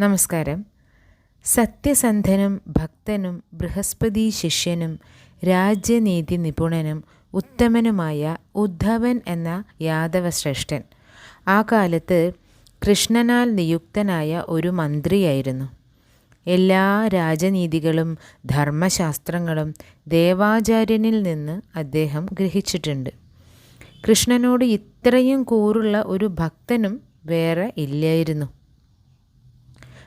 നമസ്കാരം. സത്യസന്ധനും ഭക്തനും ബൃഹസ്പതി ശിഷ്യനും രാജ്യനീതി നിപുണനും ഉത്തമനുമായ ഉദ്ധവൻ എന്ന യാദവശ്രേഷ്ഠൻ. ആ കാലത്ത് കൃഷ്ണനാൽ നിയുക്തനായ ഒരു മന്ത്രിയായിരുന്നു. എല്ലാ രാജനീതികളും ധർമ്മശാസ്ത്രങ്ങളും ദേവാചാര്യനിൽ നിന്ന് അദ്ദേഹം ഗ്രഹിച്ചിട്ടുണ്ട്. കൃഷ്ണനോട് ഇത്രയും കൂറുള്ള ഒരു ഭക്തനും വേറെ ഇല്ലായിരുന്നു.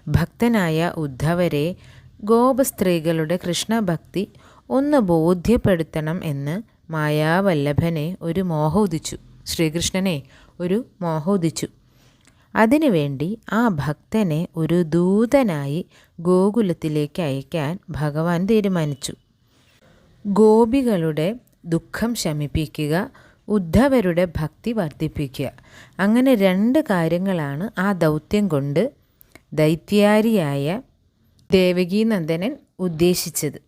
ഭക്തനായ ഉദ്ധവരെ ഗോപസ്ത്രീകളുടെ കൃഷ്ണഭക്തി ഒന്ന് ബോധ്യപ്പെടുത്തണം എന്ന് മായാവല്ലഭനെ ഒരു മോഹോദിച്ചു. ശ്രീകൃഷ്ണനെ ഒരു മോഹോദിച്ചു. അതിനുവേണ്ടി ആ ഭക്തനെ ഒരു ദൂതനായി ഗോകുലത്തിലേക്ക് അയക്കാൻ ഭഗവാൻ തീരുമാനിച്ചു. ഗോപികളുടെ ദുഃഖം ശമിപ്പിക്കുക ഉദ്ധവരുടെ ഭക്തി വർദ്ധിപ്പിക്കുക അങ്ങനെ രണ്ട് കാര്യങ്ങളാണ് ആ ദൗത്യം കൊണ്ട് ദൈത്യാരിയായ ദേവകീനന്ദനൻ ഉദ്ദേശിച്ചത്.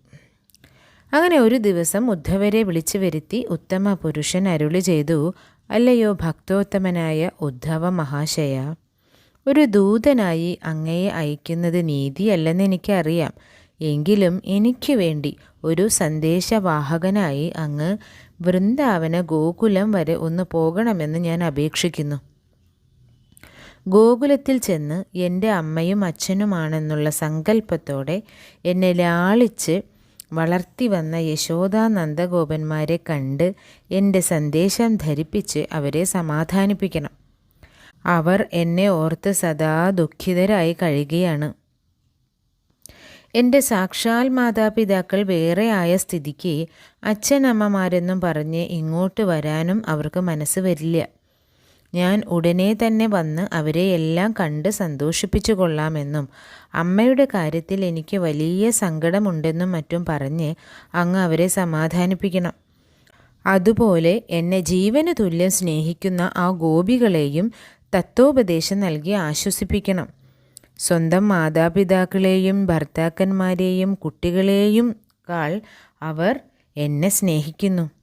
അങ്ങനെ ഒരു ദിവസം ഉദ്ധവരെ വിളിച്ചു വരുത്തി ഉത്തമ പുരുഷൻ അരുളി ചെയ്തു അല്ലയോ ഭക്തോത്തമനായ ഉദ്ധവ മഹാശയ ഒരു ദൂതനായി അങ്ങയെ അയക്കുന്നത് നീതിയല്ലെന്ന് എനിക്കറിയാം. എങ്കിലും എനിക്ക് വേണ്ടി ഒരു സന്ദേശവാഹകനായി അങ്ങ് വൃന്ദാവന ഗോകുലം വരെ ഒന്ന് പോകണമെന്ന് ഞാൻ അപേക്ഷിക്കുന്നു. ഗോകുലത്തിൽ ചെന്ന് എന്റെ അമ്മയും അച്ഛനുമാണെന്നുള്ള സങ്കല്പത്തോടെ എന്നെ ലാളിച്ച് വളർത്തി വന്ന യശോദാ നന്ദഗോപന്മാരെ കണ്ട് എന്റെ സന്ദേശം ധരിപ്പിച്ച് അവരെ സമാധാനിപ്പിക്കണം. അവർ എന്നെ ഓർത്ത് സദാ ദുഃഖിതരായി കഴിയുകയാണ് എന്റെ സാക്ഷാൽ മാതാപിതാക്കൾ വേറെ ആയ സ്ഥിതിക്ക് അച്ഛനമ്മമാരെന്നും പറഞ്ഞ് ഇങ്ങോട്ട് വരാനും അവർക്ക് മനസ്സ് വരില്ല. ഞാൻ ഉടനെ തന്നെ വന്ന് അവരെ എല്ലാം കണ്ട് സന്തോഷിപ്പിച്ചു കൊള്ളാമെന്നും അമ്മയുടെ കാര്യത്തിൽ എനിക്ക് വലിയ സങ്കടമുണ്ടെന്നും മറ്റും പറഞ്ഞ് അങ്ങ് അവരെ സമാധാനിപ്പിക്കണം. അതുപോലെ എന്നെ ജീവന് തുല്യം സ്നേഹിക്കുന്ന ആ ഗോപികളെയും തത്വോപദേശം നൽകി ആശ്വസിപ്പിക്കണം. സ്വന്തം മാതാപിതാക്കളെയും ഭർത്താക്കന്മാരെയും കുട്ടികളെയും കാൾ അവർ എന്നെ സ്നേഹിക്കുന്നു.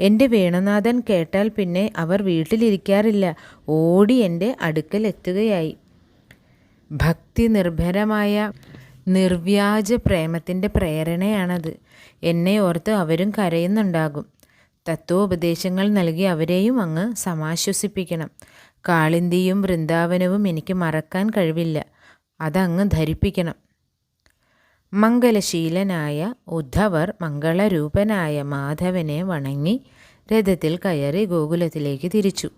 എന്റെ വേണുനാഥൻ കേട്ടാൽ പിന്നെ അവർ വീട്ടിലിരിക്കാറില്ല. ഓടി എന്റെ അടുക്കൽ എത്തുകയായി. ഭക്തി നിർഭരമായ നിർവ്യാജ പ്രേമത്തിന്റെ പ്രേരണയാണത്. എന്നെ ഓർത്ത് അവരും കരയുന്നുണ്ടാകും. തത്വോപദേശങ്ങൾ നൽകി അവരെയും അങ്ങ് സമാശ്വസിപ്പിക്കണം. കാളിന്തിയും വൃന്ദാവനവും എനിക്ക് മറക്കാൻ കഴിവില്ല. അതങ്ങ് ധരിപ്പിക്കണം. മംഗലശീലനായ ഉദ്ധവർ മംഗളരൂപനായ മാധവനെ വണങ്ങി രഥത്തിൽ കയറി ഗോകുലത്തിലേക്ക് തിരിച്ചു.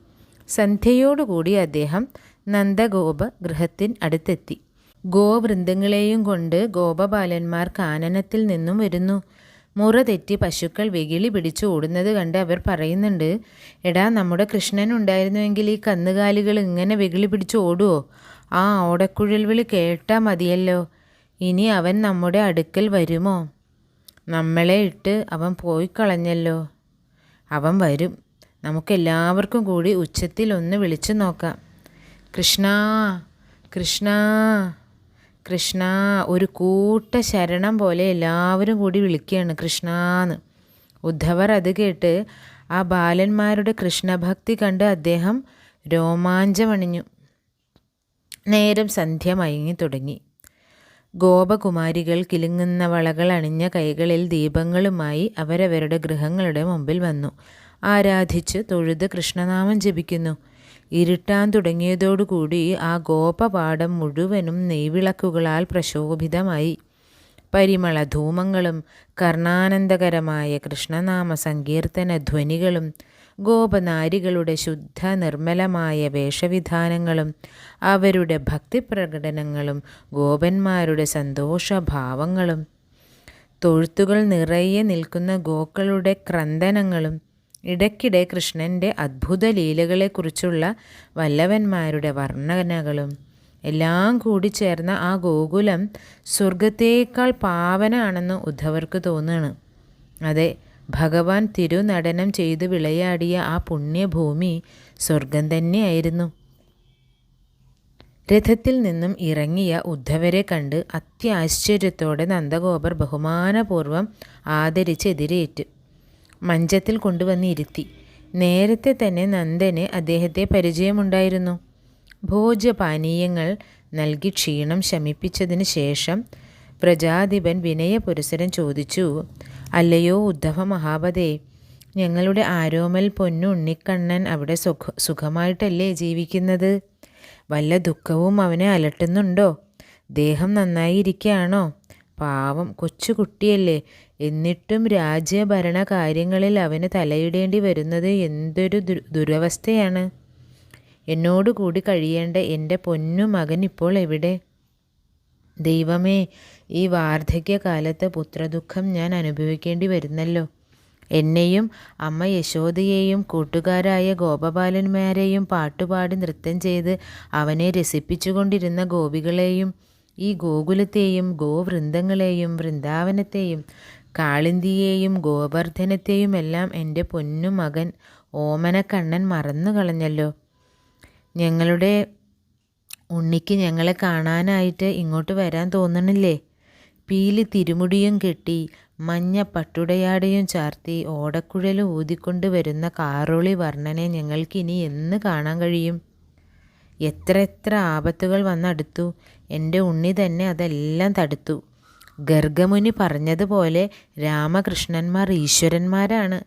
സന്ധ്യയോടുകൂടി അദ്ദേഹം നന്ദഗോപ ഗൃഹത്തിൻ അടുത്തെത്തി. ഗോവൃന്ദങ്ങളെയും കൊണ്ട് ഗോപബാലന്മാർ കാനനത്തിൽ നിന്നും വരുന്നു. മുറ തെറ്റി പശുക്കൾ വെകിളി പിടിച്ചു ഓടുന്നത് കണ്ട് അവർ പറയുന്നുണ്ട് എടാ നമ്മുടെ കൃഷ്ണൻ ഉണ്ടായിരുന്നുവെങ്കിൽ ഈ കന്നുകാലികൾ ഇങ്ങനെ വെകിളി പിടിച്ച് ഓടുവോ? ആ ഓടക്കുഴൽ വിളി കേട്ടാൽ മതിയല്ലോ. ഇനി അവൻ നമ്മുടെ അടുക്കൽ വരുമോ? നമ്മളെ ഇട്ട് അവൻ പോയി കളഞ്ഞല്ലോ. അവൻ വരും. നമുക്കെല്ലാവർക്കും കൂടി ഉച്ചത്തിൽ ഒന്ന് വിളിച്ചു നോക്കാം. കൃഷ്ണ കൃഷ്ണ കൃഷ്ണ ഒരു കൂട്ട ശരണം പോലെ എല്ലാവരും കൂടി വിളിക്കുകയാണ് കൃഷ്ണാന്ന്. ഉദ്ധവർ അത് കേട്ട് ആ ബാലന്മാരുടെ കൃഷ്ണഭക്തി കണ്ട് അദ്ദേഹം രോമാഞ്ചമണിഞ്ഞു. നേരം സന്ധ്യ മയങ്ങി തുടങ്ങി. ഗോപകുമാരികൾ കിലുങ്ങുന്ന വളകൾ അണിഞ്ഞ കൈകളിൽ ദീപങ്ങളുമായി അവരവരുടെ ഗൃഹങ്ങളുടെ മുമ്പിൽ വന്നു. ആരാധിച്ച് തൊഴുത് കൃഷ്ണനാമം ജപിക്കുന്നു. ഇരുട്ടാൻ തുടങ്ങിയതോടുകൂടി ആ ഗോപപാഠം മുഴുവനും നെയ്വിളക്കുകളാൽ പ്രശോഭിതമായി. പരിമള ധൂമങ്ങളും കർണാനന്ദകരമായ കൃഷ്ണനാമ സങ്കീർത്തന ധ്വനികളും ഗോപനാരികളുടെ ശുദ്ധ നിർമ്മലമായ വേഷവിധാനങ്ങളും അവരുടെ ഭക്തിപ്രകടനങ്ങളും ഗോപന്മാരുടെ സന്തോഷഭാവങ്ങളും തൊഴുത്തുകൾ നിറയെ നിൽക്കുന്ന ഗോക്കളുടെ ക്രന്ദനങ്ങളും ഇടയ്ക്കിടെ കൃഷ്ണന്റെ അത്ഭുത ലീലകളെക്കുറിച്ചുള്ള വല്ലവന്മാരുടെ വർണനകളും എല്ലാം കൂടി ചേർന്ന ആ ഗോകുലം സ്വർഗത്തേക്കാൾ പാവനാണെന്ന് ഉദ്ധവർക്ക് തോന്നുകയാണ് അതെ ഭഗവാൻ തിരുനടനം ചെയ്ത് വിളയാടിയ ആ പുണ്യഭൂമി സ്വർഗം തന്നെയായിരുന്നു. രഥത്തിൽ നിന്നും ഇറങ്ങിയ ഉദ്ധവരെ കണ്ട് അത്യാശ്ചര്യത്തോടെ നന്ദഗോപർ ബഹുമാനപൂർവം ആദരിച്ച് എതിരേറ്റ്. മഞ്ചത്തിൽ കൊണ്ടുവന്ന് ഇരുത്തി നേരത്തെ തന്നെ നന്ദന് അദ്ദേഹത്തെ പരിചയമുണ്ടായിരുന്നു. ഭോജ്യപാനീയങ്ങൾ നൽകി ക്ഷീണം ശമിപ്പിച്ചതിന് ശേഷം പ്രജാധിപൻ വിനയപുരസരം ചോദിച്ചു അല്ലയോ ഉദ്ധവ മഹാപതേ ഞങ്ങളുടെ ആരോമൽ പൊന്നു ഉണ്ണിക്കണ്ണൻ അവിടെ സുഖ സുഖമായിട്ടല്ലേ ജീവിക്കുന്നത്? വല്ല ദുഃഖവും അവനെ അലട്ടുന്നുണ്ടോ? ദേഹം നന്നായിരിക്കുകയാണോ പാവം കൊച്ചുകുട്ടിയല്ലേ എന്നിട്ടും രാജ്യഭരണ കാര്യങ്ങളിൽ അവന് തലയിടേണ്ടി വരുന്നത് എന്തൊരു ദുരവസ്ഥയാണ്? എന്നോടുകൂടി കഴിയേണ്ട എന്റെ പൊന്നു മകൻ ഇപ്പോൾ എവിടെ? ദൈവമേ ഈ വാർദ്ധക്യകാലത്ത് പുത്രദുഃഖം ഞാൻ അനുഭവിക്കേണ്ടി വരുന്നല്ലോ. എന്നെയും അമ്മ യശോദയെയും കൂട്ടുകാരായ ഗോപബാലന്മാരെയും പാട്ടുപാടി നൃത്തം ചെയ്ത് അവനെ രസിപ്പിച്ചുകൊണ്ടിരുന്ന ഗോപികളെയും ഈ ഗോകുലത്തെയും ഗോവൃന്ദങ്ങളെയും വൃന്ദാവനത്തെയും കാളിന്തിയെയും ഗോവർദ്ധനത്തെയും എല്ലാം എന്റെ പൊന്നു മകൻ ഓമനക്കണ്ണൻ മറന്നു കളഞ്ഞല്ലോ ഞങ്ങളുടെ ഉണ്ണിക്ക് ഞങ്ങളെ കാണാനായിട്ട് ഇങ്ങോട്ട് വരാൻ തോന്നണില്ലേ? പീലി തിരുമുടിയും കെട്ടി മഞ്ഞ പട്ടുടയാടയും ചാർത്തി ഓടക്കുഴൽ ഊതിക്കൊണ്ട് വരുന്ന കാറോളി വർണനെ ഞങ്ങൾക്കിനി എന്ന് കാണാൻ കഴിയും? എത്ര എത്ര ആപത്തുകൾ വന്നടുത്തു. എന്റെ ഉണ്ണി തന്നെ അതെല്ലാം തടുത്തു. ഗർഗമുനി പറഞ്ഞതുപോലെ രാമകൃഷ്ണന്മാർ ഈശ്വരന്മാരാണ്.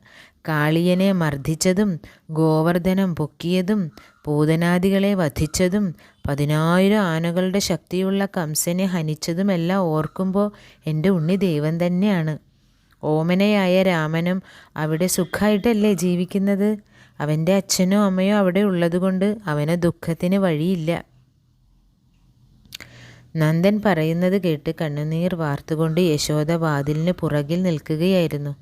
കാളിയനെ മർദ്ദിച്ചതും ഗോവർദ്ധനം പൊക്കിയതും പൂതനാദികളെ വധിച്ചതും പതിനായിരം ആനകളുടെ ശക്തിയുള്ള കംസനെ ഹനിച്ചതുമെല്ലാം ഓർക്കുമ്പോൾ എന്റെ ഉണ്ണി ദൈവം തന്നെയാണ്. ഓമനയായ രാമനും അവിടെ സുഖമായിട്ടല്ലേ ജീവിക്കുന്നത്? അവന്റെ അച്ഛനോ അമ്മയോ അവിടെ ഉള്ളതുകൊണ്ട് അവന് ദുഃഖത്തിന് വഴിയില്ല. നന്ദൻ പറയുന്നത് കേട്ട് കണ്ണുനീർ വാർത്തുകൊണ്ട് യശോദ വാതിലിന് പുറകിൽ നിൽക്കുകയായിരുന്നു.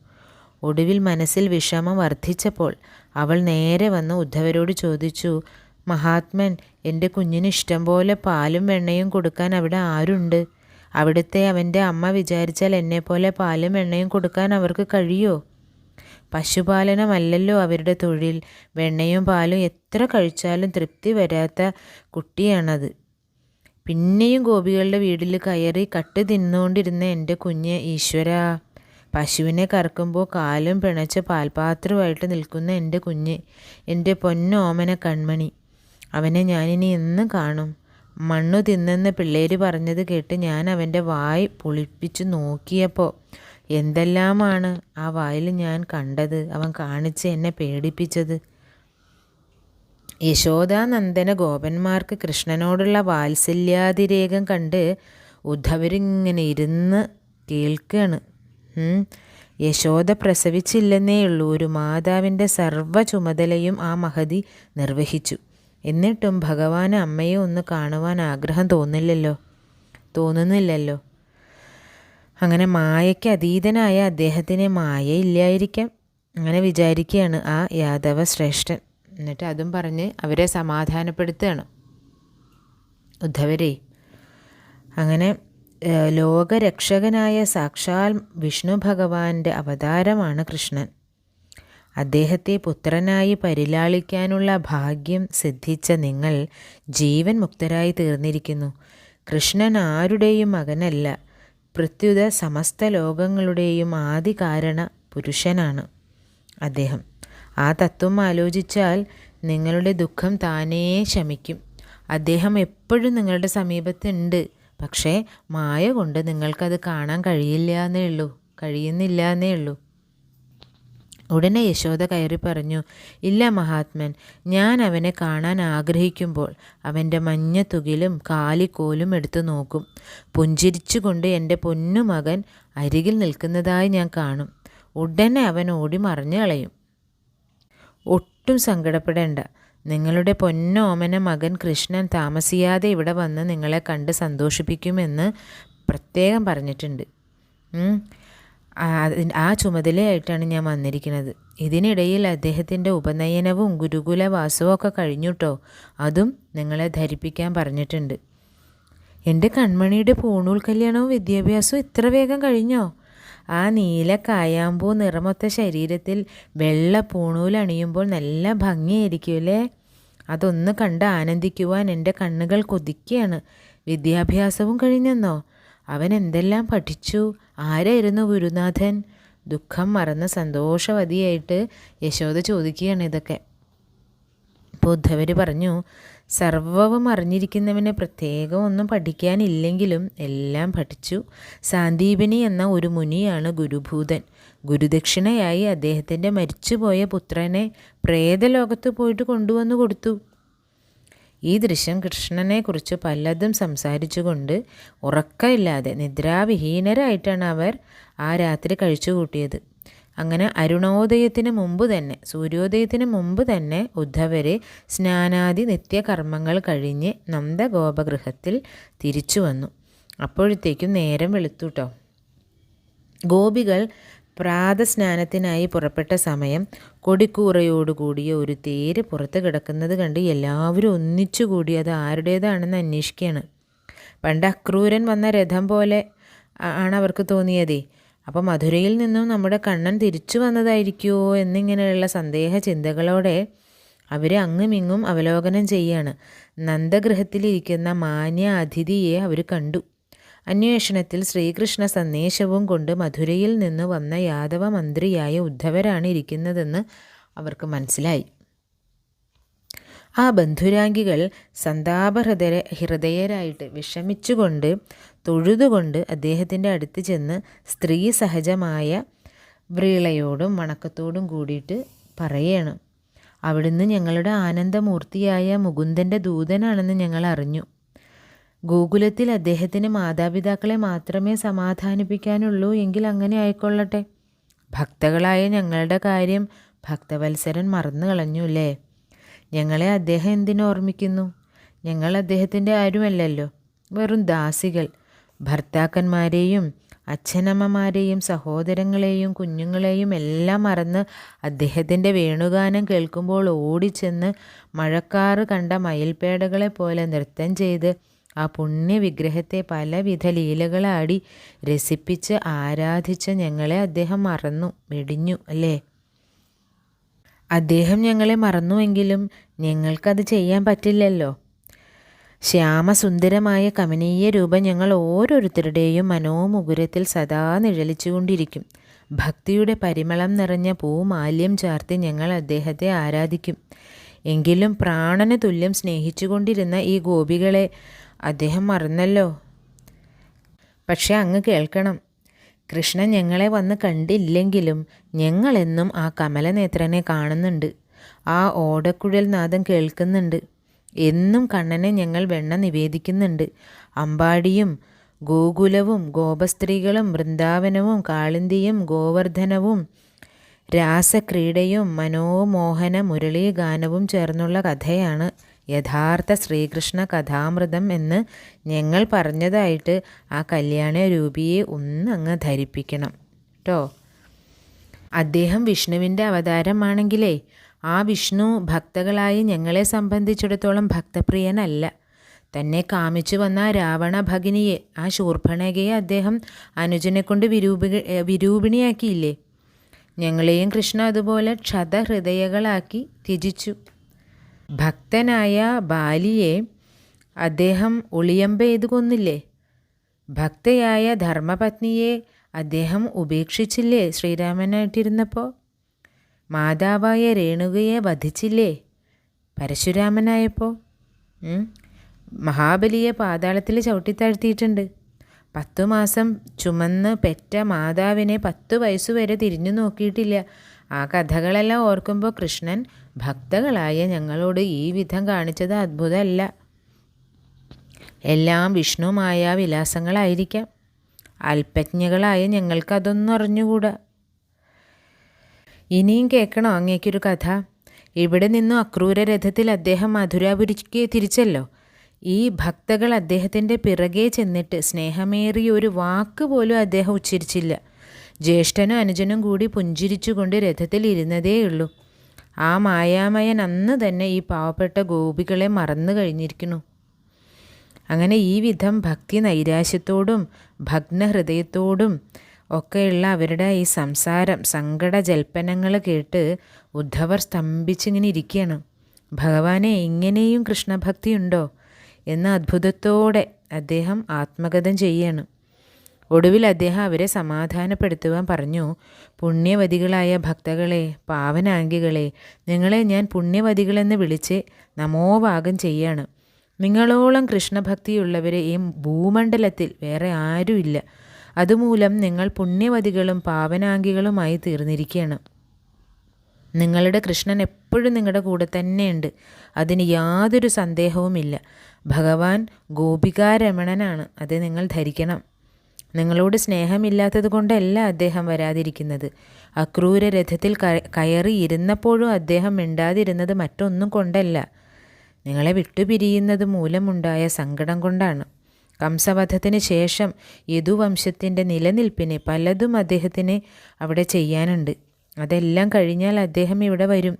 ഒടുവിൽ മനസ്സിൽ വിഷമം വർദ്ധിച്ചപ്പോൾ അവൾ നേരെ വന്ന് ഉദ്ധവരോട് ചോദിച്ചു മഹാത്മൻ എന്റെ കുഞ്ഞിന് ഇഷ്ടം പോലെ പാലും വെണ്ണയും കൊടുക്കാൻ അവിടെ ആരുണ്ട്? അവിടുത്തെ അവന്റെ അമ്മ വിചാരിച്ചാൽ എന്നെപ്പോലെ പാലും വെണ്ണയും കൊടുക്കാൻ അവർക്ക് കഴിയോ? പശുപാലനമല്ലല്ലോ അവരുടെ തൊഴിൽ. വെണ്ണയും പാലും എത്ര കഴിച്ചാലും തൃപ്തി വരാത്ത കുട്ടിയാണത്. പിന്നെയും ഗോപികളുടെ വീട്ടിൽ കയറി കട്ട് തിന്നുകൊണ്ടിരുന്ന എന്റെ കുഞ്ഞ് ഈശ്വര. പശുവിനെ കറക്കുമ്പോൾ കാലും പിണച്ച പാൽപാത്രമായിട്ട് നിൽക്കുന്ന എന്റെ കുഞ്ഞ് എന്റെ പൊന്നോമന കൺമണി. അവനെ ഞാനിനി എന്നും കാണും. മണ്ണു തിന്നെന്ന് പിള്ളേര് പറഞ്ഞത് കേട്ട് ഞാൻ അവന്റെ വായ് പുളിപ്പിച്ച് നോക്കിയപ്പോൾ എന്തെല്ലാമാണ് ആ വായിൽ ഞാൻ കണ്ടത്? അവൻ കാണിച്ച് എന്നെ പേടിപ്പിച്ചത്. യശോദാനന്ദന ഗോപന്മാർക്ക് കൃഷ്ണനോടുള്ള വാത്സല്യാതിരേകം കണ്ട് ഉദ്ധവരിങ്ങനെ ഇരുന്ന് കേൾക്കുകയാണ് യശോദ പ്രസവിച്ചില്ലെന്നേ ഉള്ളൂ. ഒരു മാതാവിന്റെ സർവ ചുമതലയും ആ മഹതി നിർവഹിച്ചു. എന്നിട്ടും ഭഗവാൻ അമ്മയെ ഒന്ന് കാണുവാൻ ആഗ്രഹം തോന്നില്ലല്ലോ? തോന്നുന്നില്ലല്ലോ? അങ്ങനെ മായയ്ക്ക് അതീതനായ അദ്ദേഹത്തിന് മായയില്ലായിരിക്കാം. അങ്ങനെ വിചാരിക്കുകയാണ് ആ യാദവ ശ്രേഷ്ഠൻ. എന്നിട്ട് അതും പറഞ്ഞ് അവരെ സമാധാനപ്പെടുത്തുകയാണ്. ഉദ്ധവരെ അങ്ങനെ ലോകരക്ഷകനായ സാക്ഷാൽ വിഷ്ണു ഭഗവാന്റെ അവതാരമാണ് കൃഷ്ണൻ. അദ്ദേഹത്തെ പുത്രനായി പരിലാളിക്കാനുള്ള ഭാഗ്യം സിദ്ധിച്ച നിങ്ങൾ ജീവൻ മുക്തരായി തീർന്നിരിക്കുന്നു. കൃഷ്ണൻ ആരുടെയും മകനല്ല പ്രത്യുത സമസ്ത ലോകങ്ങളുടെയും ആദികാരണ പുരുഷനാണ് അദ്ദേഹം. ആ തത്വം ആലോചിച്ചാൽ നിങ്ങളുടെ ദുഃഖം താനേ ശമിക്കും. അദ്ദേഹം എപ്പോഴും നിങ്ങളുടെ സമീപത്തുണ്ട് പക്ഷേ മായ കൊണ്ട് നിങ്ങൾക്കത് കാണാൻ കഴിയില്ല എന്നേ ഉള്ളൂ. കഴിയുന്നില്ല എന്നേ ഉള്ളൂ. ഉടനെ യശോദ കയറി പറഞ്ഞു ഇല്ല മഹാത്മൻ ഞാൻ അവനെ കാണാൻ ആഗ്രഹിക്കുമ്പോൾ അവന്റെ മഞ്ഞ തുകിലും കാലിക്കോലും എടുത്തു നോക്കും. പുഞ്ചിരിച്ചുകൊണ്ട് എന്റെ പൊന്നുമകൻ അരികിൽ നിൽക്കുന്നതായി ഞാൻ കാണും. ഉടനെ അവൻ ഓടി മറിഞ്ഞു കളയും ഒട്ടും സങ്കടപ്പെടേണ്ട. നിങ്ങളുടെ പൊന്നോമന മകൻ കൃഷ്ണൻ താമസിയാതെ ഇവിടെ വന്ന് നിങ്ങളെ കണ്ട് സന്തോഷിപ്പിക്കുമെന്ന് പ്രത്യേകം പറഞ്ഞിട്ടുണ്ട്. ആ ചുമതലയായിട്ടാണ് ഞാൻ വന്നിരിക്കുന്നത്. ഇതിനിടയിൽ അദ്ദേഹത്തിന്റെ ഉപനയനവും ഗുരുകുലവാസവും ഒക്കെ കഴിഞ്ഞുട്ടോ അതും നിങ്ങളെ ധരിപ്പിക്കാൻ പറഞ്ഞിട്ടുണ്ട്. എന്റെ കൺമണിയുടെ പൂണൂൽ കല്യാണവും വിദ്യാഭ്യാസവും ഇത്ര വേഗം കഴിഞ്ഞോ? ആ നീല കായാമ്പൂ നിറമൊത്ത ശരീരത്തിൽ വെള്ള പൂണൂലണിയുമ്പോൾ നല്ല ഭംഗിയായിരിക്കും അല്ലേ? അതൊന്ന് കണ്ട് ആനന്ദിക്കുവാൻ എന്റെ കണ്ണുകൾ കൊതിക്കുകയാണ്. വിദ്യാഭ്യാസവും കഴിഞ്ഞെന്നോ? അവൻ എന്തെല്ലാം പഠിച്ചു? ആരായിരുന്നു ഗുരുനാഥൻ? ദുഃഖം മറന്ന് സന്തോഷവതിയായിട്ട് യശോദ ചോദിക്കുകയാണ് ഇതൊക്കെ. അപ്പോൾ പറഞ്ഞു സർവവും അറിഞ്ഞിരിക്കുന്നവന് പ്രത്യേകം ഒന്നും പഠിക്കാനില്ലെങ്കിലും എല്ലാം പഠിച്ചു. സാന്ദീപിനി എന്ന ഒരു മുനിയാണ് ഗുരുഭൂതൻ. ഗുരുദക്ഷിണയായി അദ്ദേഹത്തിന്റെ മരിച്ചുപോയ പുത്രനെ പ്രേതലോകത്ത് പോയിട്ട് കൊണ്ടുവന്നു കൊടുത്തു. ഈ ദൃശ്യം കൃഷ്ണനെക്കുറിച്ച് പലതും സംസാരിച്ചുകൊണ്ട് ഉറക്കമില്ലാതെ നിദ്രാവിഹീനരായിട്ടാണ് അവർ ആ രാത്രി കഴിച്ചു കൂട്ടിയത് അങ്ങനെ അരുണോദയത്തിന് മുമ്പ് തന്നെ സൂര്യോദയത്തിന് മുമ്പ് തന്നെ ഉദ്ധവരെ സ്നാനാദി നിത്യകർമ്മങ്ങൾ കഴിഞ്ഞ് നന്ദഗോപഗൃഹത്തിൽ തിരിച്ചു വന്നു. അപ്പോഴത്തേക്കും നേരം വെളുത്തുട്ടോ. ഗോപികൾ പ്രാതസ്നാനത്തിനായി പുറപ്പെട്ട സമയം കൊടിക്കൂറയോടുകൂടിയ ഒരു തേര് പുറത്ത് കിടക്കുന്നത് കണ്ട് എല്ലാവരും ഒന്നിച്ചുകൂടി അത് ആരുടേതാണെന്ന് അന്വേഷിക്കുകയാണ്. പണ്ട് അക്രൂരൻ വന്ന രഥം പോലെ ആണ് അവർക്ക് തോന്നിയതേ. അപ്പോൾ മധുരയിൽ നിന്നും നമ്മുടെ കണ്ണൻ തിരിച്ചു വന്നതായിരിക്കുമോ എന്നിങ്ങനെയുള്ള സന്ദേഹ ചിന്തകളോടെ അവർ അങ്ങുമിങ്ങും അവലോകനം ചെയ്യാണ്. നന്ദഗൃഹത്തിലിരിക്കുന്ന മാന്യ അതിഥിയെ അവർ കണ്ടു. അന്വേഷണത്തിൽ ശ്രീകൃഷ്ണ സന്ദേശവും കൊണ്ട് മധുരയിൽ നിന്ന് വന്ന യാദവ മന്ത്രിയായ ഉദ്ധവരാണ് ഇരിക്കുന്നതെന്ന് അവർക്ക് മനസ്സിലായി. ആ ബന്ധുരാംഗികൾ സന്താപഹൃദയ ഹൃദയരായിട്ട് വിഷമിച്ചുകൊണ്ട് തൊഴുതുകൊണ്ട് അദ്ദേഹത്തിന്റെ അടുത്ത് ചെന്ന് സ്ത്രീ സഹജമായ വ്രീളയോടും വണക്കത്തോടും കൂടിയിട്ട് പറയണം അവിടുന്ന് ഞങ്ങളുടെ ആനന്ദമൂർത്തിയായ മുകുന്ദന്റെ ദൂതനാണെന്ന് ഞങ്ങൾ അറിഞ്ഞു. ഗോകുലത്തിൽ അദ്ദേഹത്തിന് മാതാപിതാക്കളെ മാത്രമേ സമാധാനിപ്പിക്കാനുള്ളൂ എങ്കിൽ അങ്ങനെ ആയിക്കൊള്ളട്ടെ. ഭക്തകളായ ഞങ്ങളുടെ കാര്യം ഭക്തവത്സരൻ മറന്നു കളഞ്ഞു അല്ലേ ഞങ്ങളെ അദ്ദേഹം എന്തിനോർമ്മിക്കുന്നു? ഞങ്ങൾ അദ്ദേഹത്തിന്റെ ആരുമല്ലല്ലോ. വെറും ദാസികൾ. ഭർത്താക്കന്മാരെയും അച്ഛനമ്മമാരെയും സഹോദരങ്ങളെയും കുഞ്ഞുങ്ങളെയും എല്ലാം മറന്ന് അദ്ദേഹത്തിന്റെ വേണുഗാനം കേൾക്കുമ്പോൾ ഓടിച്ചെന്ന് മഴക്കാറ് കണ്ട മയിൽപേടകളെ പോലെ നൃത്തം ചെയ്ത് ആ പുണ്യവിഗ്രഹത്തെ പലവിധ ലീലകളാടി രസിപ്പിച്ച് ആരാധിച്ച ഞങ്ങളെ അദ്ദേഹം മറന്നു വെടിഞ്ഞു അല്ലേ? അദ്ദേഹം ഞങ്ങളെ മറന്നുവെങ്കിലും ഞങ്ങൾക്കത് ചെയ്യാൻ പറ്റില്ലല്ലോ. ശ്യാമസുന്ദരമായ കമനീയ രൂപം ഞങ്ങൾ ഓരോരുത്തരുടെയും മനോമുകുരത്തിൽ സദാ നിഴലിച്ചുകൊണ്ടിരിക്കും. ഭക്തിയുടെ പരിമളം നിറഞ്ഞ പൂമാല്യം ചാർത്തി ഞങ്ങൾ അദ്ദേഹത്തെ ആരാധിക്കും. എങ്കിലും പ്രാണന് തുല്യം സ്നേഹിച്ചുകൊണ്ടിരുന്ന ഈ ഗോപികളെ അദ്ദേഹം മറന്നല്ലോ? പക്ഷെ അങ്ങ് കേൾക്കണം. കൃഷ്ണൻ ഞങ്ങളെ വന്ന് കണ്ടില്ലെങ്കിലും ഞങ്ങളെന്നും ആ കമലനേത്രനെ കാണുന്നുണ്ട്. ആ ഓടക്കുഴൽ നാദം കേൾക്കുന്നുണ്ട്. എന്നും കണ്ണനെ ഞങ്ങൾ വെണ്ണ നിവേദിക്കുന്നുണ്ട്. അമ്പാടിയും ഗോകുലവും ഗോപസ്ത്രീകളും വൃന്ദാവനവും കാളിന്തിയും ഗോവർദ്ധനവും രാസക്രീഡയും മനോമോഹന മുരളീഗാനവും ചേർന്നുള്ള കഥയാണ് യഥാർത്ഥ ശ്രീകൃഷ്ണ കഥാമൃതം എന്ന് ഞങ്ങൾ പറഞ്ഞതായിട്ട് ആ കല്യാണ രൂപിയെ ഒന്നങ്ങ് ധരിപ്പിക്കണം. കേട്ടോ അദ്ദേഹം വിഷ്ണുവിന്റെ അവതാരമാണെങ്കിലേ ആ വിഷ്ണു ഭക്തകളായി ഞങ്ങളെ സംബന്ധിച്ചിടത്തോളം ഭക്തപ്രിയനല്ല. തന്നെ കാമിച്ചു വന്ന രാവണ ഭഗിനിയെ ആ ശൂർഭണകയെ അദ്ദേഹം അനുജനെ കൊണ്ട് വിരൂപി വിരൂപിണിയാക്കിയില്ലേ? ഞങ്ങളെയും കൃഷ്ണ അതുപോലെ ക്ഷതഹൃദയകളാക്കി ത്യജിച്ചു. ഭക്തനായ ബാലിയെ അദ്ദേഹം ഒളിയമ്പ ചെയ്തു കൊന്നില്ലേ? ഭക്തയായ ധർമ്മപത്നിയെ അദ്ദേഹം ഉപേക്ഷിച്ചില്ലേ ശ്രീരാമനായിട്ടിരുന്നപ്പോൾ മാതാവായ രേണുകയെ വധിച്ചില്ലേ? പരശുരാമനായപ്പോൾ മഹാബലിയെ പാതാളത്തിൽ ചവിട്ടിത്താഴ്ത്തിയിട്ടുണ്ട്. പത്തു മാസം ചുമന്ന് പെറ്റ മാതാവിനെ പത്തു വയസ്സുവരെ തിരിഞ്ഞു നോക്കിയിട്ടില്ല. ആ കഥകളെല്ലാം ഓർക്കുമ്പോൾ കൃഷ്ണൻ ഭക്തകളായ ഞങ്ങളോട് ഈ വിധം കാണിച്ചത് അത്ഭുതമല്ല. എല്ലാം വിഷ്ണുമായ വിലാസങ്ങളായിരിക്കാം. അല്പജ്ഞകളായ ഞങ്ങൾക്കതൊന്നും അറിഞ്ഞുകൂടാ ഇനിയും കേൾക്കണോ അങ്ങേക്കൊരു കഥ? ഇവിടെ നിന്നും അക്രൂര രഥത്തിൽ അദ്ദേഹം മധുരാപുരിക്ക് തിരിച്ചല്ലോ. ഈ ഭക്തകൾ അദ്ദേഹത്തിന്റെ പിറകെ ചെന്നിട്ട് സ്നേഹമേറിയ ഒരു വാക്ക് പോലും അദ്ദേഹം ഉച്ചരിച്ചില്ല. ജ്യേഷ്ഠനും അനുജനും കൂടി പുഞ്ചിരിച്ചുകൊണ്ട് രഥത്തിൽ ഇരുന്നതേയുള്ളൂ. ആ മായാമയൻ അന്ന് തന്നെ ഈ പാവപ്പെട്ട ഗോപികളെ മറന്നു കഴിഞ്ഞിരിക്കുന്നു. അങ്ങനെ ഈ വിധം ഭക്തി നൈരാശ്യത്തോടും ഭഗ്നഹൃദയത്തോടും ഒക്കെയുള്ള അവരുടെ ഈ സംസാരം സങ്കട ജൽപ്പനങ്ങൾ കേട്ട് ഉദ്ധവർ സ്തംഭിച്ചിങ്ങനെ ഇരിക്കുകയാണ് ഭഗവാനെ ഇങ്ങനെയും കൃഷ്ണഭക്തി ഉണ്ടോ? എന്ന അത്ഭുതത്തോടെ അദ്ദേഹം ആത്മഗതം ചെയ്യാണ്. ഒടുവിൽ അദ്ദേഹം അവരെ സമാധാനപ്പെടുത്തുവാൻ പറഞ്ഞു പുണ്യവതികളായ ഭക്തകളെ പാവനാംഗികളെ നിങ്ങളെ ഞാൻ പുണ്യവതികളെന്ന് വിളിച്ച് നമോവാഗം ചെയ്യാണ്. നിങ്ങളോളം കൃഷ്ണഭക്തിയുള്ളവരെ ഈ ഭൂമണ്ഡലത്തിൽ വേറെ ആരുമില്ല. അതുമൂലം നിങ്ങൾ പുണ്യവതികളും പാവനാംഗികളുമായി തീർന്നിരിക്കുകയാണ്. നിങ്ങളുടെ കൃഷ്ണൻ എപ്പോഴും നിങ്ങളുടെ കൂടെ തന്നെയുണ്ട്. അതിന് യാതൊരു സന്ദേഹവുമില്ല. ഭഗവാൻ ഗോപികാരമണനാണ്. അത് നിങ്ങൾ ധരിക്കണം. നിങ്ങളോട് സ്നേഹമില്ലാത്തത് കൊണ്ടല്ല അദ്ദേഹം വരാതിരിക്കുന്നത്. അക്രൂര രഥത്തിൽ കയറി ഇരുന്നപ്പോഴും അദ്ദേഹം മിണ്ടാതിരുന്നത് മറ്റൊന്നും കൊണ്ടല്ല. നിങ്ങളെ വിട്ടുപിരിയുന്നത് മൂലമുണ്ടായ സങ്കടം കൊണ്ടാണ്. കംസവധത്തിന് ശേഷം യദുവംശത്തിന്റെ നിലനിൽപ്പിന് പലതും അദ്ദേഹത്തിന് അവിടെ ചെയ്യാനുണ്ട്. അതെല്ലാം കഴിഞ്ഞാൽ അദ്ദേഹം ഇവിടെ വരും.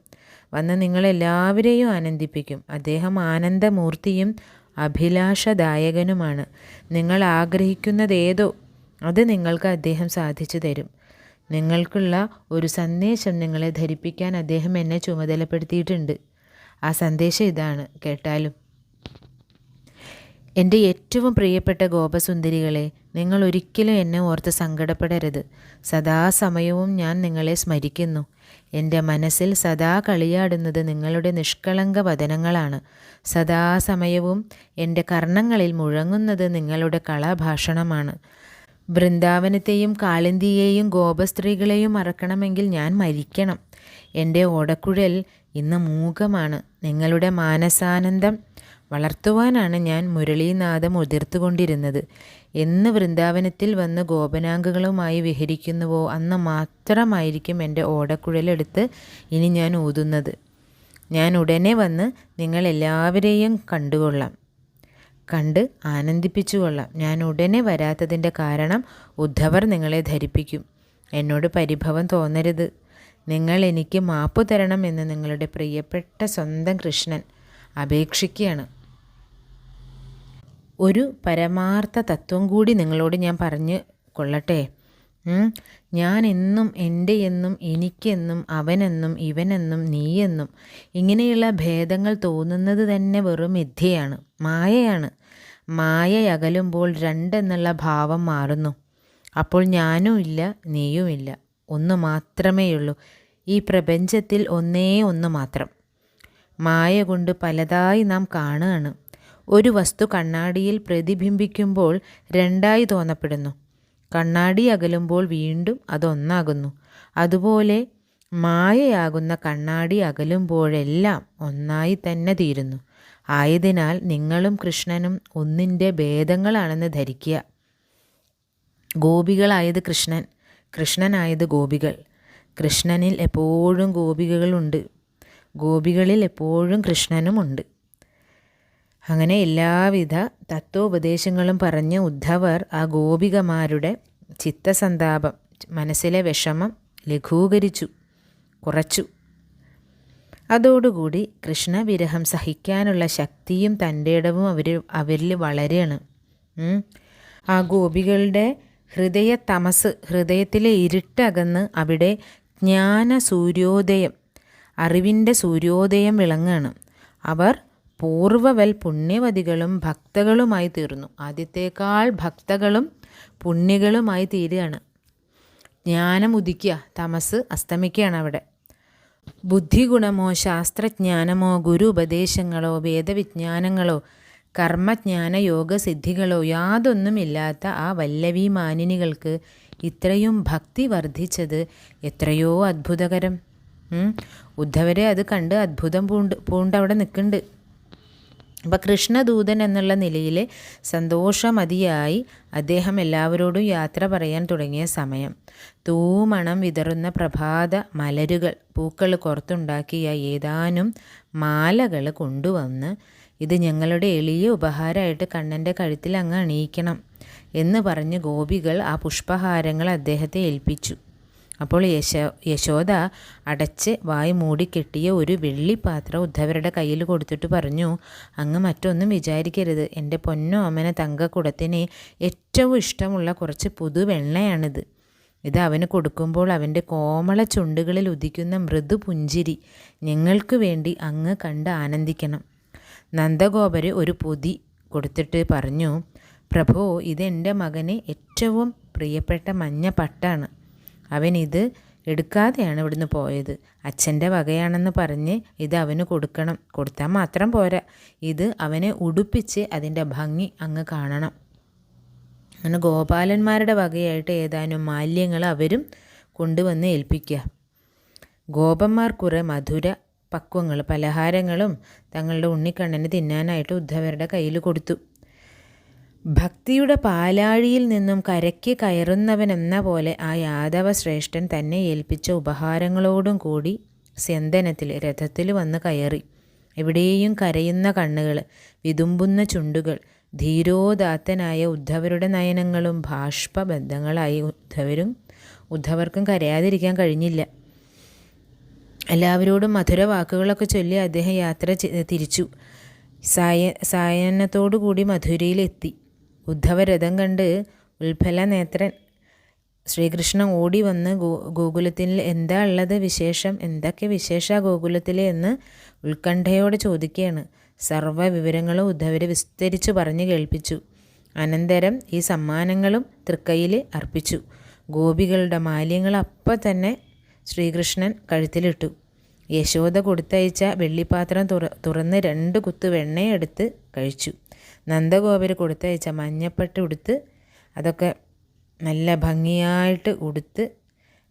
വന്ന് നിങ്ങളെല്ലാവരെയും ആനന്ദിപ്പിക്കും. അദ്ദേഹം ആനന്ദമൂർത്തിയും അഭിലാഷദായകനുമാണ്. നിങ്ങൾ ആഗ്രഹിക്കുന്നതേതോ അത് നിങ്ങൾക്ക് അദ്ദേഹം സാധിച്ചു തരും. നിങ്ങൾക്കുള്ള ഒരു സന്ദേശം നിങ്ങളെ ധരിപ്പിക്കാൻ അദ്ദേഹം എന്നെ ചുമതലപ്പെടുത്തിയിട്ടുണ്ട്. ആ സന്ദേശം ഇതാണ്. കേട്ടാലും എന്റെ ഏറ്റവും പ്രിയപ്പെട്ട ഗോപസുന്ദരികളെ നിങ്ങൾ ഒരിക്കലും എന്നെ ഓർത്ത് സങ്കടപ്പെടരുത്. സദാസമയവും ഞാൻ നിങ്ങളെ സ്മരിക്കുന്നു. എന്റെ മനസ്സിൽ സദാ കളിയാടുന്നത് നിങ്ങളുടെ നിഷ്കളങ്ക വചനങ്ങളാണ്. സദാസമയവും എന്റെ കർണങ്ങളിൽ മുഴങ്ങുന്നത് നിങ്ങളുടെ കളാഭാഷണമാണ്. വൃന്ദാവനത്തെയും കാളിന്തിയെയും ഗോപസ്ത്രീകളെയും മറക്കണമെങ്കിൽ ഞാൻ മരിക്കണം. എന്റെ ഓടക്കുഴൽ ഇന്ന് മൂകമാണ്. നിങ്ങളുടെ മാനസാനന്ദം വളർത്തുവാനാണ് ഞാൻ മുരളീനാഥം മുതിർത്തുകൊണ്ടിരുന്നത് എന്ന് വൃന്ദാവനത്തിൽ വന്ന് ഗോപനാംഗങ്ങളുമായി വിഹരിക്കുന്നുവോ അന്ന് മാത്രമായിരിക്കും എന്റെ ഓടക്കുഴലെടുത്ത് ഇനി ഞാൻ ഊതുന്നത്. ഞാൻ ഉടനെ വന്ന് നിങ്ങളെല്ലാവരെയും കണ്ടുകൊള്ളാം. കണ്ട് ആനന്ദിപ്പിച്ചു കൊള്ളാം ഞാൻ ഉടനെ വരാത്തതിന്റെ കാരണം ഉദ്ധവർ നിങ്ങളെ ധരിപ്പിക്കും. എന്നോട് പരിഭവം തോന്നരുത്. നിങ്ങൾ എനിക്ക് മാപ്പ് തരണം എന്ന് നിങ്ങളുടെ പ്രിയപ്പെട്ട സ്വന്തം കൃഷ്ണൻ അപേക്ഷിക്കുകയാണ് ഒരു പരമാർത്ഥ തത്വം കൂടി നിങ്ങളോട് ഞാൻ പറഞ്ഞ് കൊള്ളട്ടെ. ഞാൻ എന്നും എന്റെ എന്നും എനിക്കെന്നും അവനെന്നും ഇവനെന്നും നീയെന്നും ഇങ്ങനെയുള്ള ഭേദങ്ങൾ തോന്നുന്നത് തന്നെ വെറും മിഥ്യയാണ് മായയാണ്. മായയകലുമ്പോൾ രണ്ടെന്നുള്ള ഭാവം മാറുന്നു. അപ്പോൾ ഞാനും ഇല്ല നീയുമില്ല ഒന്ന് മാത്രമേയുള്ളൂ. ഈ പ്രപഞ്ചത്തിൽ ഒന്നേ ഒന്ന് മാത്രം. മായ കൊണ്ട് പലതായി നാം കാണുകയാണ് ഒരു വസ്തു കണ്ണാടിയിൽ പ്രതിബിംബിക്കുമ്പോൾ രണ്ടായി തോന്നപ്പെടുന്നു. കണ്ണാടി അകലുമ്പോൾ വീണ്ടും അതൊന്നാകുന്നു. അതുപോലെ മായയാകുന്ന കണ്ണാടി അകലുമ്പോഴെല്ലാം ഒന്നായി തന്നെ തീരുന്നു. ആയതിനാൽ നിങ്ങളും കൃഷ്ണനും ഒന്നിന്റെ ഭേദങ്ങളാണെന്ന് ധരിക്കുക. ഗോപികളായത് കൃഷ്ണൻ കൃഷ്ണനായത് ഗോപികൾ. കൃഷ്ണനിൽ എപ്പോഴും ഗോപികകളുണ്ട് ഗോപികളിൽ എപ്പോഴും കൃഷ്ണനുമുണ്ട്. അങ്ങനെ എല്ലാവിധ തത്വോപദേശങ്ങളും പറഞ്ഞ് ഉദ്ധവർ ആ ഗോപികമാരുടെ ചിത്തസന്താപം മനസ്സിലെ വിഷമം ലഘൂകരിച്ചു കുറച്ചു. അതോടുകൂടി കൃഷ്ണവിരഹം സഹിക്കാനുള്ള ശക്തിയും തന്റെ ഇടവും അവർ അവരിൽ വളരെയാണ്. ആ ഗോപികളുടെ ഹൃദയ തമസ് ഹൃദയത്തിലെ ഇരുട്ടകന്ന് അവിടെ ജ്ഞാന സൂര്യോദയം അറിവിന്റെ സൂര്യോദയം വിളങ്ങാണ്. അവർ പൂർവവൽ പുണ്യവതികളും ഭക്തകളുമായി തീർന്നു. ആദ്യത്തേക്കാൾ ഭക്തകളും പുണ്യകളുമായി തീരുകയാണ്. ജ്ഞാനം ഉദിക്കുക തമസ് അസ്തമിക്കുകയാണ് അവിടെ. ബുദ്ധിഗുണമോ ശാസ്ത്രജ്ഞാനമോ ഗുരു ഉപദേശങ്ങളോ വേദവിജ്ഞാനങ്ങളോ കർമ്മജ്ഞാന യോഗസിദ്ധികളോ യാതൊന്നുമില്ലാത്ത ആ വല്ലവി മാനിനികൾക്ക് ഇത്രയും ഭക്തി വർദ്ധിച്ചത് എത്രയോ അത്ഭുതകരം. ഉദ്ധവരെ അത് കണ്ട് അത്ഭുതം പൂണ്ട് പൂണ്ടവിടെ നിൽക്കുന്നുണ്ട്. അപ്പം കൃഷ്ണദൂതൻ എന്നുള്ള നിലയിൽ സന്തോഷമതിയായി അദ്ദേഹം എല്ലാവരോടും യാത്ര പറയാൻ തുടങ്ങിയ സമയം. തൂമണം വിതറുന്ന പ്രഭാത മലരുകൾ പൂക്കൾ കൊർത്തുണ്ടാക്കിയ ഏതാനും മാലകൾ കൊണ്ടുവന്ന് ഇത് ഞങ്ങളുടെ എളിയ ഉപഹാരമായിട്ട് കണ്ണന്റെ കഴുത്തിൽ അങ്ങ് അണിയിക്കണം എന്ന് പറഞ്ഞ് ഗോപികൾ ആ പുഷ്പഹാരങ്ങൾ അദ്ദേഹത്തെ ഏൽപ്പിച്ചു. അപ്പോൾ യശോ യശോദ അടച്ച് വായ് മൂടിക്കെട്ടിയ ഒരു വെള്ളിപാത്രം ഉദ്ധവരുടെ കയ്യിൽ കൊടുത്തിട്ട് പറഞ്ഞു അങ്ങ് മറ്റൊന്നും വിചാരിക്കരുത്. എന്റെ പൊന്നോ അമ്മനെ തങ്കക്കുടത്തിന് ഏറ്റവും ഇഷ്ടമുള്ള കുറച്ച് പുതുവെണ്ണയാണിത്. ഇത് അവന് കൊടുക്കുമ്പോൾ അവന്റെ കോമള ചുണ്ടുകളിൽ ഉദിക്കുന്ന മൃദു പുഞ്ചിരി ഞങ്ങൾക്ക് വേണ്ടി അങ്ങ് കണ്ട് ആനന്ദിക്കണം. നന്ദഗോപര് ഒരു പൊതി കൊടുത്തിട്ട് പറഞ്ഞു പ്രഭോ ഇതെന്റെ മകന് ഏറ്റവും പ്രിയപ്പെട്ട മഞ്ഞ പട്ടാണ്. അവൻ ഇത് എടുക്കാതെയാണ് ഇവിടുന്ന് പോയത്. അച്ഛന്റെ വകയാണെന്ന് പറഞ്ഞ് ഇത് അവന് കൊടുക്കണം. കൊടുത്താൽ മാത്രം പോരാ. ഇത് അവനെ ഉടുപ്പിച്ച് അതിന്റെ ഭംഗി അങ്ങ് കാണണം. അങ്ങനെ ഗോപാലന്മാരുടെ വകയായിട്ട് ഏതാനും മാല്യങ്ങൾ അവരും കൊണ്ടുവന്ന് ഏൽപ്പിക്കുക. ഗോപന്മാർ കുറെ മധുര പക്വങ്ങൾ പലഹാരങ്ങളും തങ്ങളുടെ ഉണ്ണിക്കണ്ണന് തിന്നാനായിട്ട് ഉദ്ധവരുടെ കയ്യിൽ കൊടുത്തു. ഭക്തിയുടെ പാലാഴിയിൽ നിന്നും കരയ്ക്ക് കയറുന്നവനെന്ന പോലെ ആ യാദവ ശ്രേഷ്ഠൻ തന്നെ ഏൽപ്പിച്ച ഉപഹാരങ്ങളോടും കൂടി സ്യന്തനത്തിൽ രഥത്തിൽ വന്ന് കയറി. എവിടെയും കരയുന്ന കണ്ണുകൾ വിതുമ്പുന്ന ചുണ്ടുകൾ ധീരോദാത്തനായ ഉദ്ധവരുടെ നയനങ്ങളും ബാഷ്പബദ്ധങ്ങളായി ഉദ്ധവരും ഉദ്ധവർക്കും കരയാതിരിക്കാൻ കഴിഞ്ഞില്ല. എല്ലാവരോടും മധുര വാക്കുകളൊക്കെ ചൊല്ലി അദ്ദേഹം യാത്ര തിരിച്ചു. സായ സായനത്തോടു കൂടി മധുരയിലെത്തി. ഉദ്ധവരഥം കണ്ട് ഉൽഫല നേത്രൻ ശ്രീകൃഷ്ണൻ ഓടി വന്ന് ഗോ ഗോകുലത്തിൽ എന്താ ഉള്ളത് വിശേഷം? എന്തൊക്കെ വിശേഷ ഗോകുലത്തിൽ എന്ന് ഉത്കണ്ഠയോടെ ചോദിക്കുകയാണ് സർവ വിവരങ്ങളും ഉദ്ധവരെ വിസ്തരിച്ചു പറഞ്ഞു കേൾപ്പിച്ചു. അനന്തരം ഈ സമ്മാനങ്ങളും തൃക്കൈയിൽ അർപ്പിച്ചു. ഗോപികളുടെ മാലിന്യങ്ങൾ അപ്പം തന്നെ ശ്രീകൃഷ്ണൻ കഴുത്തിലിട്ടു. യശോദ കൊടുത്തയച്ച വെള്ളിപ്പാത്രം തുറ തുറന്ന് രണ്ട് കുത്ത് വെണ്ണയെടുത്ത് കഴിച്ചു. നന്ദഗോപർ കൊടുത്തയച്ച മഞ്ഞപ്പട്ട് ഉടുത്ത് അതൊക്കെ നല്ല ഭംഗിയായിട്ട് ഉടുത്ത്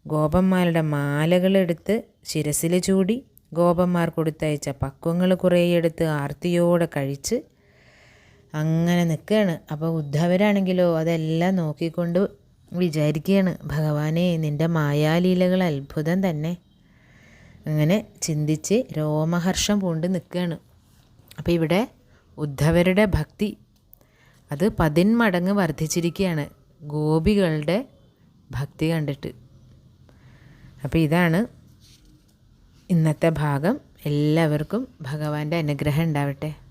ഗോപന്മാരുടെ മാലകളെടുത്ത് ശിരസിൽ ചൂടി ഗോപന്മാർ കൊടുത്തയച്ച പക്വങ്ങൾ കുറേ എടുത്ത് ആർത്തിയോടെ കഴിച്ച് അങ്ങനെ നിൽക്കുകയാണ്. അപ്പോൾ ഉദ്ധവരാണെങ്കിലോ അതെല്ലാം നോക്കിക്കൊണ്ട് വിചാരിക്കുകയാണ് ഭഗവാനെ നിന്റെ മായാലീലകൾ അത്ഭുതം തന്നെ. അങ്ങനെ ചിന്തിച്ച് രോമഹർഷം പൂണ്ട് നിൽക്കുകയാണ്. അപ്പോൾ ഇവിടെ ഉദ്ധവരുടെ ഭക്തി. അത് പതിന്മടങ്ങ് വർദ്ധിച്ചിരിക്കുകയാണ് ഗോപികളുടെ ഭക്തി കണ്ടിട്ട്. അപ്പോൾ ഇതാണ് ഇന്നത്തെ ഭാഗം. എല്ലാവർക്കും ഭഗവാന്റെ അനുഗ്രഹം ഉണ്ടാവട്ടെ.